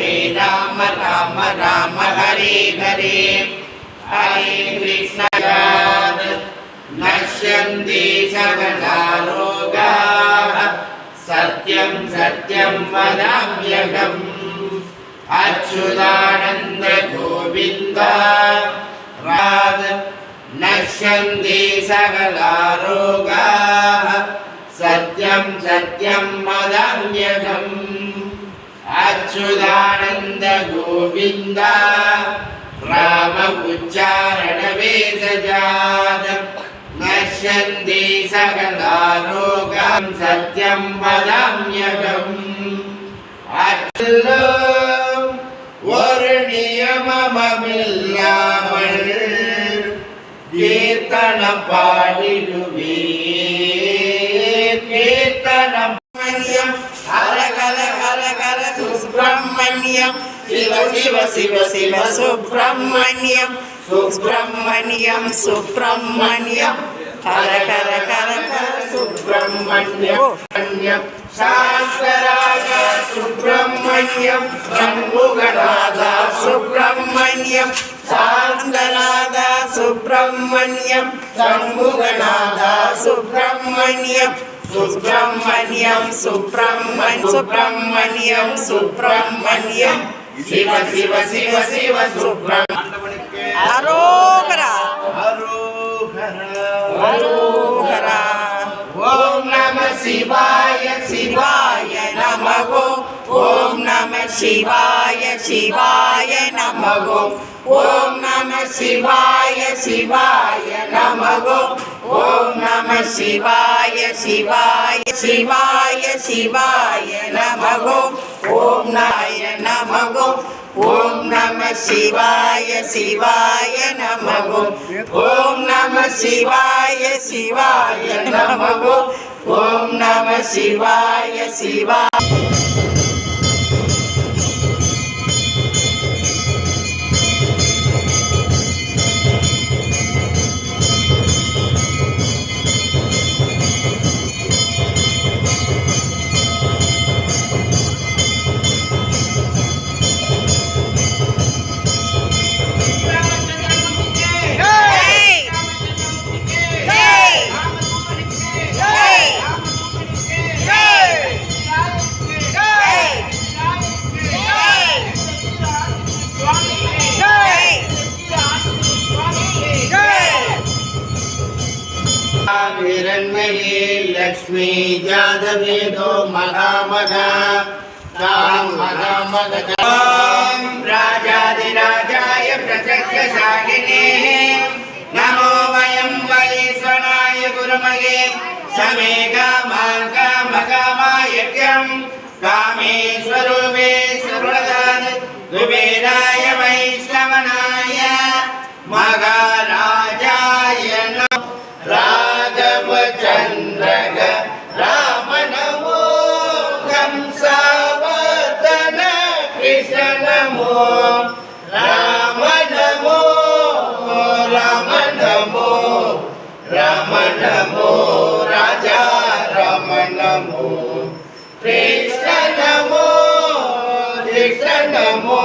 श्रीराम राम राम हरे हरे हरे कृष्ण नश्यन्ति सर्वदारोगाः सत्यं सत्यं वदाम्यहम् अच्युतानन्द गोविन्द नश्यन्ति सकलारोगाः सत्यं सत्यं वदाम्यहम् अच्युता गोविन्द राम उच्चारणवेदजात नश्यन्ति सकला रोगां सत्यं वदाम्यकम् அச்சலும் ஒரு நியமமில்லாமல் கீர்த்தனம் பாடிடுவீர் शिव शिव शिव शिव सुब्रह्मण्यं सुब्रह्मण्यं सुब्रह्मण्यं हर कर कर कर सुब्रह्मण्यं शाङ्कराग सुब्रह्मण्यं शम्भुगणादा सुब्रह्मण्यं शान्तनाद सुब्रह्मण्यं शम्भुगणाद सुब्रह्मण्यं सुब्रह्मण्यं सुब्रह्मण्यं सुब्रह्मण्यं सुब्रह्मण्यं சிவ சிவ சிவ சிவ சுப்பிரமணியம் அரோகரா அரோகரா ஓம் நம சிவாய சிவாய நமகோ ஓம் நம சிவாய சிவாய நமகோ ஓம் நம சிவாய சிவாய நமகோ ஓம் நம சிவாய சிவாய சிவாய சிவாய நமகோ ஓம் நாய నమగో ఓం నమ శివాయ శివాయ నమగో ఓం నమ శివాయ శివాయ నమగో ఓం నమ శివాయ శివాయ हिरण्मये लक्ष्मी जातवेदो महामग तां महामग राजाधिराजाय प्रत्यक्षशालिने नमो वयं वैश्वनाय गुरुमगे समे कामान् कामकामायज्ञं कामेश्वरूपेश्वरुणदान कुबेराय वैश्रवणाय महाराजाय नमः। రమణము రాజా రమణము కృష్ణ నమో కృష్ణ నమో